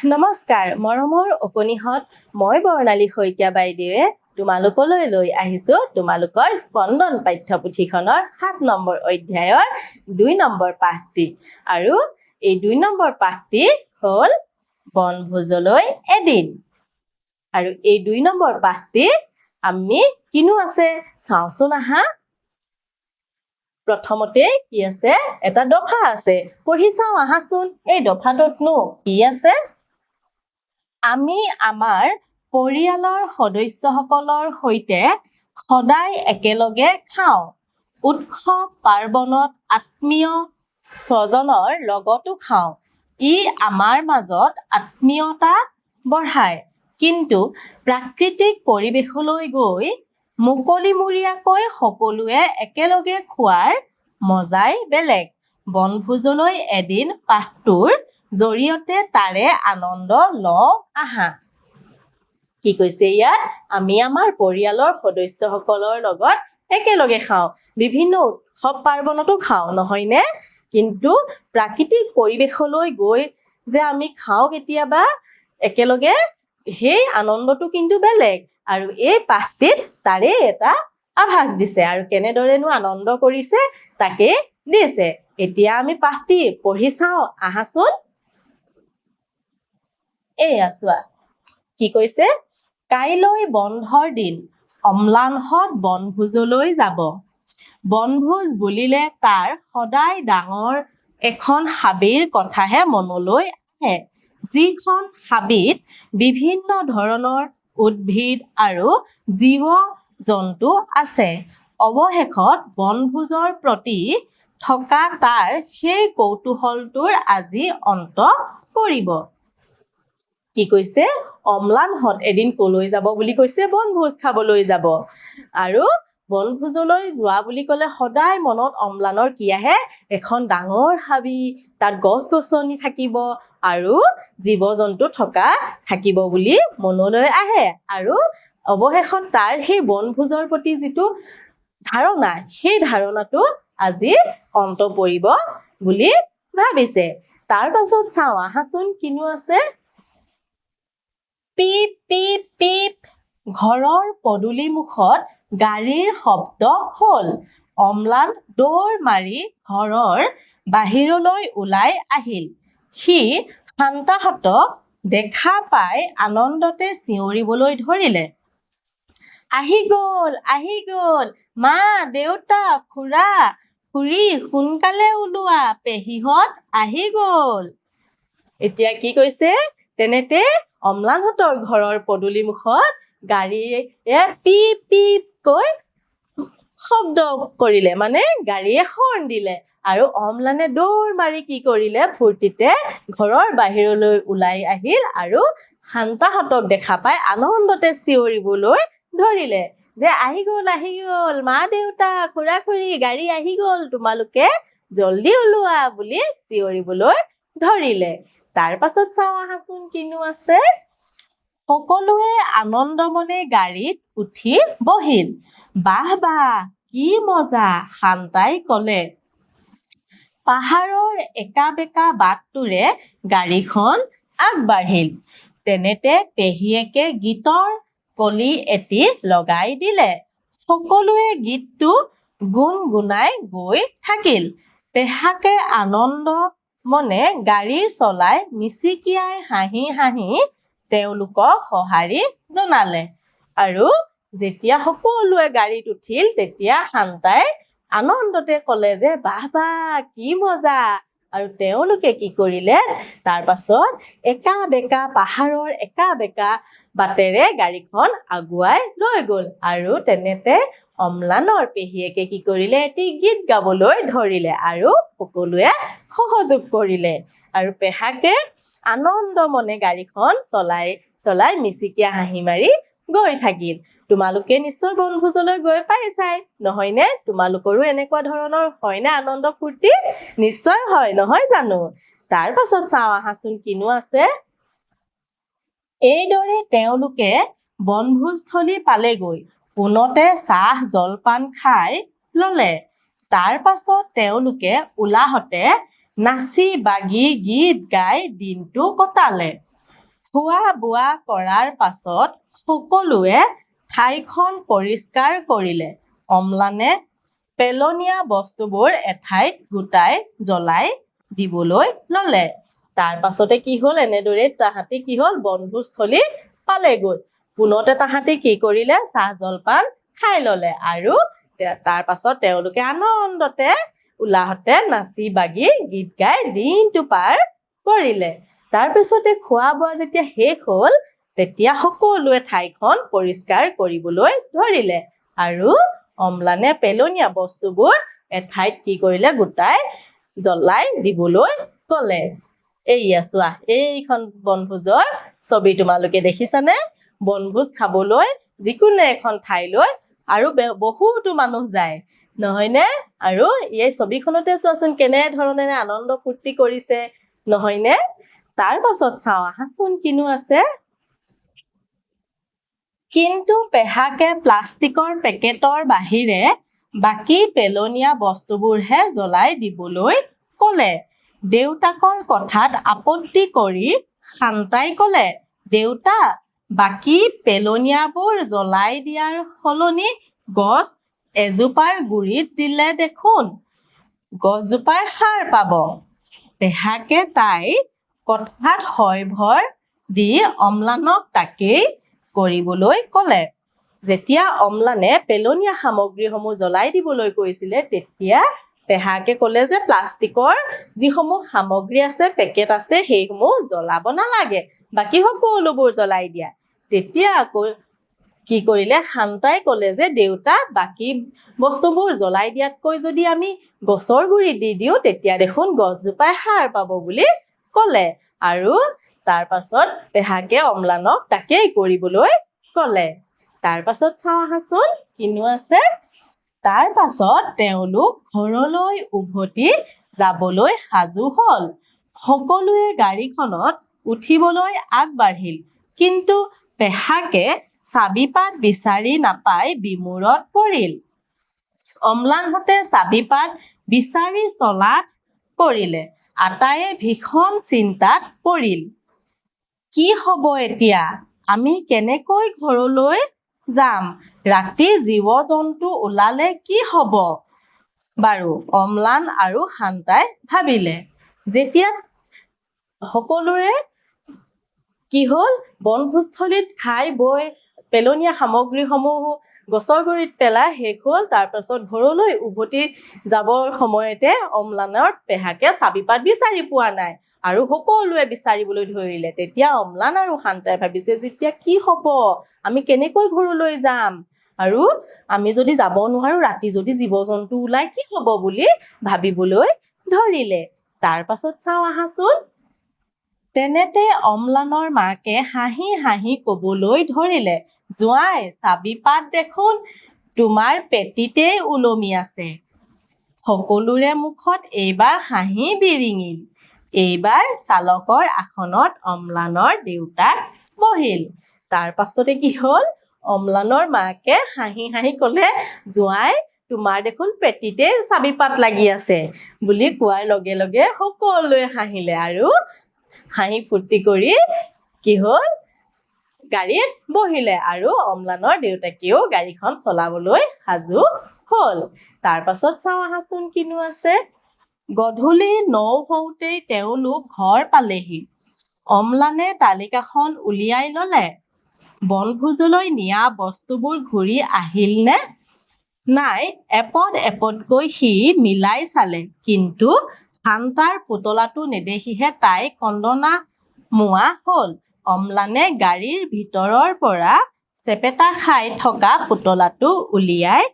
নমস্কাৰ মৰমৰ অকণিহঁত মই বৰ্ণালী শইকীয়া বাইদেৱে তোমালোকলৈ লৈ আহিছো তোমালোকৰ স্পন্দন পাঠ্যপুথিখনৰ সাত নম্বৰ অধ্যায়ৰ দুই নম্বৰ পাঠটি। আৰু এই দুই নম্বৰ পাঠটি হ'ল বনভোজলৈ এদিন। আৰু এই দুই নম্বৰ পাঠটি আমি কিনো আছে? চাওঁচোন আহা। প্ৰথমতে কি আছে? এটা দফা আছে। পঢ়ি চাওঁ আহাচোন। এই দফাটোতনো কি আছে? আমি আমাৰ পৰিয়ালৰ সদস্যসকলৰ সৈতে সদায় একেলগে খাওঁ। উৎসৱ পাৰ্বণত আত্মীয় স্বজনৰ লগতো খাওঁ। ই আমাৰ মাজত আত্মীয়তা বঢ়ায়। কিন্তু প্ৰাকৃতিক পৰিৱেশলৈ গৈ মুকলিমূৰীয়াকৈ সকলোৱে একেলগে খোৱাৰ মজাই বেলেগ। বনভোজলৈ এদিন পাঠটোৰ জৰিয়তে তাৰে আনন্দ লওঁ আহা। কি কৈছে ইয়াত? আমি আমাৰ পৰিয়ালৰ সদস্যসকলৰ লগত একেলগে খাওঁ। বিভিন্ন উৎসৱ পাৰ্বণতো খাওঁ নহয়নে? কিন্তু প্ৰাকৃতিক পৰিৱেশলৈ গৈ যে আমি খাওঁ কেতিয়াবা একেলগে সেই আনন্দটো কিন্তু বেলেগ। আৰু এই পাঠটিত তাৰে এটা আভাস দিছে। আৰু কেনেদৰেনো আনন্দ কৰিছে তাকে দিছে। এতিয়া আমি পাঠটি পঢ়ি চাওঁ। আহাচোন। এয়া চোৱা কি কৈছে? কাইলৈ বন্ধৰ দিন অম্লানহঁত বনভোজলৈ যাব। বনভোজ বুলিলে তাৰ সদায় ডাঙৰ এখন হাবিৰ কথাহে মনলৈ আহে। যিখন হাবিত বিভিন্ন ধৰণৰ উদ্ভিদ আৰু জীৱ জন্তু আছে। অৱশেষত বনভোজৰ প্ৰতি থকা তাৰ সেই কৌতূহলটোৰ আজি অন্ত পৰিব। কি কৈছে? অম্লানহঁত এদিন কলৈ যাব বুলি কৈছে বনভোজ খাবলৈ যাব। আৰু বনভোজলৈ যোৱা বুলি ক'লে সদায় মনত অম্লানৰ কি আহে? এখন ডাঙৰ হাবি তাত গছ গছনি থাকিব আৰু জীৱ জন্তু থকা থাকিব বুলি মনলৈ আহে। আৰু অৱশেষত তাৰ সেই বনভোজৰ প্ৰতি যিটো ধাৰণা সেই ধাৰণাটো আজি অন্ত পৰিব বুলি ভাবিছে। তাৰ পাছত চাওঁ আহাচোন কিনো আছে। পিপ পিপ পিপ। ঘৰৰ পদূলি মুখত গাড়ীৰ শব্দ হ'ল। অম্লান দৌৰ মাৰি ঘৰৰ বাহিৰলৈ ওলাই আহিল। সি শান্তাহঁতক দেখা পাই আনন্দতে চিঞৰিবলৈ ধৰিলে। আহি গ'ল আহি গ'ল। মা দেউতা খুৰা খুৰী সোনকালে ওলোৱা। পেহীহঁত আহি গ'ল। এতিয়া কি কৈছে? তেনেতে অম্লানহঁতৰ ঘৰৰ পদূলি মুখত গাড়ীয়ে পিপ পিপ কৈ শব্দ কৰিলে মানে গাড়ীয়ে হৰ্ণ দিলে। আৰু অম্লানে দৌৰ মাৰি কি কৰিলে ফূৰ্তিতে ঘৰৰ বাহিৰলৈ ওলাই আহিল আৰু শান্তাহঁতক দেখা পাই আনন্দতে চিঞৰিবলৈ ধৰিলে যে আহি গ'ল আহি গ'ল মা দেউতা খুৰা খুৰী গাড়ী আহি গ'ল তোমালোকে জল্দি ওলোৱা বুলি চিঞৰিবলৈ ধৰিলে। তাৰ পাছত চাওঁ আহাচোন কিনো আছে। সকলোৱে আনন্দ মনে গাড়ীত উঠি বহিল। বাহ বাহ, কি মজা, শান্তাই কলে। পাহাৰৰ একা বেকা বাটটোৰে গাড়ীখন আগবাঢ়িল। তেনেতে পেহীয়েকে গীতৰ কলি এটি লগাই দিলে। সকলোৱে গীতটো গুণগুণাই গৈ থাকিল। পেহাকে আনন্দ মনে গাড়ী চলাই মিচিকিয়াই হাঁহি হাঁহি তেওঁলোকক সঁহাৰি জনালে। আৰু যেতিয়া সকলোৱে গাড়ীত উঠিল, তেতিয়া শান্তাই আনন্দতে ক'লে যে বাহ বাহ কি মজা! আৰু তেওঁলোকে কি কৰিলে? তাৰ পাছত একা বেকা পাহাৰৰ একা বেকা বাটেৰে গাড়ীখন আগুৱাই লৈ গ'ল। আৰু তেনেতে অম্লানৰ পেহীয়েকে কি কৰিলে? এটি গীত গাবলৈ ধৰিলে আৰু সকলোৱে সহযোগ কৰিলে। আৰু পেহাকে আনন্দ মনে গাড়ীখন চলাই চলাই মিচিকিয়া হাঁহি মাৰি গৈ থাকিল। তোমালোকে নিশ্চয় বনভোজলৈ গৈ পাইছাই। নহয়নে? তোমালোকৰো এনেকুৱা ধৰণৰ হয়নে আনন্দ ফূৰ্তি? নিশ্চয় হয় নহয় জানো? তাৰ পাছত চাওঁ আহাচোন কিনো আছে। এইদৰে তেওঁলোকে বনভোজস্থলী পালেগৈ। পোনতে চাহ জলপান খাই ললে। তাৰ পাছত তেওঁলোকে উলাহতে নাচি বাগি গীত গাই দিনটো কটালে। খোৱা বোৱা কৰাৰ পাছত সকলোৱে ঠাইখন পৰিষ্কাৰ কৰিলে। অম্লানে পেলনীয়া বস্তুবোৰ এঠাইত গোটাই জ্বলাই দিবলৈ ললে। তাৰ পাছতে কি হল? এনেদৰে তাহাঁতি কি হল? বনভোজস্থলী পালেগৈ। পোনতে তাহাঁতি কি কৰিলে? চাহ জলপান খাই ললে আৰু তাৰ পাছত তেওঁলোকে আনন্দতে উলাহতে নাচি বাগি গীত গাই দিনটো পাৰ কৰিলে। তাৰপিছতে খোৱা বোৱা যেতিয়া শেষ হ'ল তেতিয়া সকলোৱে ঠাইখন পৰিষ্কাৰ কৰিবলৈ ধৰিলে। আৰু অম্লানে পেলনীয়া বস্তুবোৰ এঠাইত কি কৰিলে? গোটাই জ্বলাই দিবলৈ ক'লে। এইয়া চোৱা এইখন বনভোজৰ ছবি তোমালোকে দেখিছানে? বনভোজ খাবলৈ যিকোনো এখন ঠাইলৈ আৰু বহুতো মানুহ যায়। নহয়নে? আৰু এই ছবিখনতে চোৱাচোন কেনেধৰণেৰে আনন্দ ফূৰ্তি কৰিছে। নহয়নে? তাৰ পাছত চাওঁ আহাচোন কিনো আছে। কিন্তু পেহাকে প্লাষ্টিকৰ পেকেটৰ বাহিৰে বাকী পেলনীয়া বস্তুবোৰহে জ্বলাই দিবলৈ ক'লে। দেউতাকৰ কথাত আপত্তি কৰি শান্তাই ক'লে দেউতা বাকী পেলনীয়াবোৰ জ্বলাই দিয়াৰ সলনি গছ এজোপাৰ গুৰিত দিলে দেখোন। গছজোপাই সাৰ পাব। পেহাকে তাইৰ কথাত হয় ভৰ দি অম্লানক তাকেই কৰিবলৈ ক'লে। যেতিয়া অম্লানে পেলনীয়া সামগ্ৰীসমূহ জ্বলাই দিবলৈ কৈছিলে, তেতিয়া পেহাকে ক'লে যে প্লাষ্টিকৰ যিসমূহ সামগ্ৰী আছে, পেকেট আছে, সেইসমূহ জ্বলাব নালাগে। বাকী সকলোবোৰ জ্বলাই দিয়া। তেতিয়া আকৌ কি কৰিলে শান্তাই ক'লে যে দেউতা বাকী বস্তুবোৰ জ্বলাই দিয়াতকৈ যদি আমি গছৰ গুৰিত দি দিওঁ তেতিয়া দেখোন গছজোপাই সাৰ পাব বুলি ক'লে। আৰু তাৰ পাছত পেহাকে অম্লানক তাকেই কৰিবলৈ ক'লে। তাৰ পাছত চাওঁ আহাচোন কিনো আছে? তাৰ পাছত তেওঁলোক ঘৰলৈ উভতি যাবলৈ সাজু হ'ল। সকলোৱে গাড়ীখনত উঠিবলৈ আগবাঢ়িল। কিন্তু পেহাকে চাবিপাত বিচাৰি নাপাই বিমূৰত পৰিল। অম্লানহঁতে চাবিপাত বিচাৰি চলাত কৰিলে। আটায়ে ভীষণ চিন্তাত পৰিল। কি হ'ব এতিয়া? আমি কেনেকৈ ঘৰলৈ যাম? ৰাতি জীৱ জন্তু ওলালে কি হ'ব? বাৰু অম্লান আৰু শান্তাই ভাবিলে। যেতিয়া সকলোৰে কি হ'ল? বনভোজস্থলীত খাই বৈ পেলনীয়া সামগ্ৰীসমূহ গছৰ গুৰিত পেলাই শেষ হ'ল। তাৰপাছত ঘৰলৈ উভতি যাবৰ সময়তে অম্লানৰ পেহাকে চাবিপাত বিচাৰি পোৱা নাই আৰু সকলোৱে বিচাৰিবলৈ ধৰিলে। তেতিয়া অম্লান আৰু শান্তাই ভাবিছে যেতিয়া কি হ'ব? আমি কেনেকৈ ঘৰলৈ যাম? আৰু আমি যদি যাব নোৱাৰো ৰাতি যদি জীৱ জন্তু ওলাই কি হ'ব বুলি ভাবিবলৈ ধৰিলে। তাৰ পাছত চাওঁ আহাচোন। তেনেতে অম্লানৰ মাকে হাঁহি হাঁহি কবলৈ ধৰিলে জোঁৱাই চাবিপাত দেখোন তোমাৰ পেটীতেই ওলমি আছে। সকলোৰে মুখত এইবাৰ হাঁহি বিৰিঙিল। এইবাৰ চালকৰ আসনত অম্লানৰ দেউতাক বহিল। তাৰ পাছতে কি হ'ল? অম্লানৰ মাকে হাঁহি হাঁহি ক'লে জোঁৱাই তোমাৰ দেখোন পেটীতে চাবিপাত লাগি আছে বুলি কোৱাৰ লগে লগে সকলোৱে হাঁহিলে আৰু হাঁহি ফূৰ্তি কৰি কি হ'ল? গাড়ীত বহিলে আৰু অম্লানৰ দেউতাকেও গাড়ীখন চলাবলৈ সাজু হ'ল। তাৰ পাছত চাওঁ আহাচোন কিনো আছে। গধূলি নৌ হওঁতেই তেওঁলোক ঘৰ পালেহি। অম্লানে তালিকাখন উলিয়াই ল'লে। বনভোজলৈ নিয়া বস্তুবোৰ ঘূৰি আহিলনে নাই এপদ এপদকৈ সি মিলাই চালে। কিন্তু শান্তাৰ পুতলাটো নেদেখিহে তাই কন্দনা মোৱা হ'ল। অম্লানে গাড়ীৰ ভিতৰৰ পৰা চেপেটা খাই থকা পুতলাটো উলিয়াই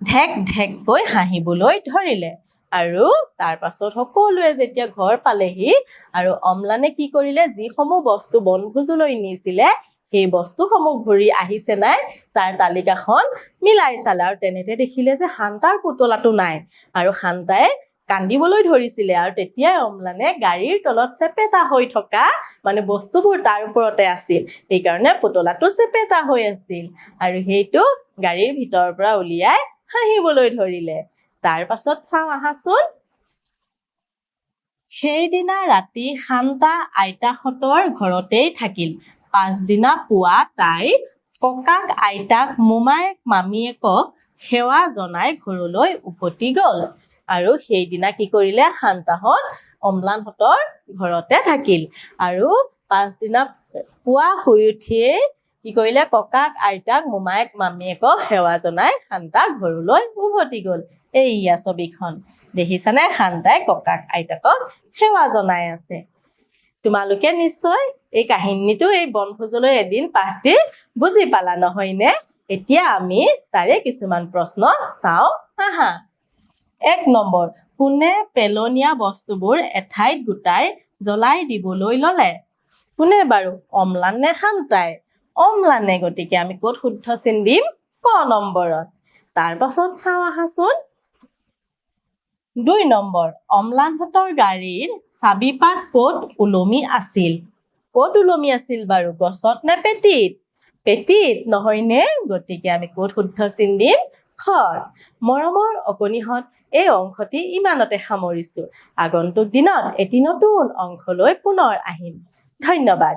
ঢেক ঢেককৈ হাঁহিবলৈ ধৰিলে আৰু তাৰ পাছত সকলোৱে যেতিয়া ঘৰ পালেহি আৰু অম্লানে কি কৰিলে যিসমূহ বস্তু বনভোজলৈ নিছিলে সেই বস্তুসমূহ ঘূৰি আহিছে নাই তাৰ তালিকাখন মিলাই চালে। আৰু তেনেতে দেখিলে যে শান্তাৰ পুতলাটো নাই। আৰু শান্তাই কান্দিবলৈ ধৰিছিলে আৰু তেতিয়াই অম্লানে গাড়ীৰ তলত চেপেটা হৈ থকা মানে বস্তুবোৰ তাৰ ওপৰতে আছিল। সেইকাৰণে পুতলাটো চেপেটা হৈ আছিল আৰু সেইটো গাড়ীৰ ভিতৰৰ পৰা উলিয়াই হাঁহিবলৈ ধৰিলে। তাৰ পাছত চাওঁ আহাচোন। সেইদিনা ৰাতি শান্তা আইতাহঁতৰ ঘৰতেই থাকিল। পাছদিনা পুৱা তাই ককাক আইতাক মোমায়েক মামীয়েকক সেৱা জনাই ঘৰলৈ উভতি গল। আৰু সেইদিনা কি কৰিলে? শান্তাহঁত অম্লানহঁতৰ ঘৰতে থাকিল। আৰু পাছদিনা পুৱা শুই উঠিয়েই কি কৰিলে? ককাক, আইতাক, মোমায়েক, মামীয়েকক সেৱা জনাই শান্তা ঘৰলৈ উভতি গল। এইয়া ছবিখন। দেখিছানে? শান্তাই ককাক, আইতাকক সেৱা জনাই আছে। তোমালোকে নিশ্চয় এই কাহিনীটো এই বনভোজলৈ এদিন পাঠটি বুজি পালা, নহয়নে? এতিয়া আমি তাৰে কিছুমান প্ৰশ্ন চাওঁ। আহা। এক নম্বৰ কোনে পেলনীয়া বস্তুবোৰ এঠাইত গোটাই জ্বলাই দিবলৈ ললে? কোনে বাৰু অম্লান নে শান্তাই? অম্লানে গতিকে আমি ক'ত শুদ্ধ চিন দিম? ক নম্বৰত। তাৰ পাছত চাওঁ আহাচোন। দুই নম্বৰ অম্লানহঁতৰ গাড়ীৰ চাবিপাত ক'ত ওলমি আছিল? ক'ত ওলমি আছিল বাৰু গছত নে পেটীত? পেটীত নহয়নে গতিকে আমি ক'ত শুদ্ধ চিন দিম? খ। মৰমৰ অকণিহঁত এই অংশটি ইমানতে সামৰিছো। আগন্তুক দিনত এটি নতুন অংশলৈ পুনৰ আহিম। ধন্যবাদ।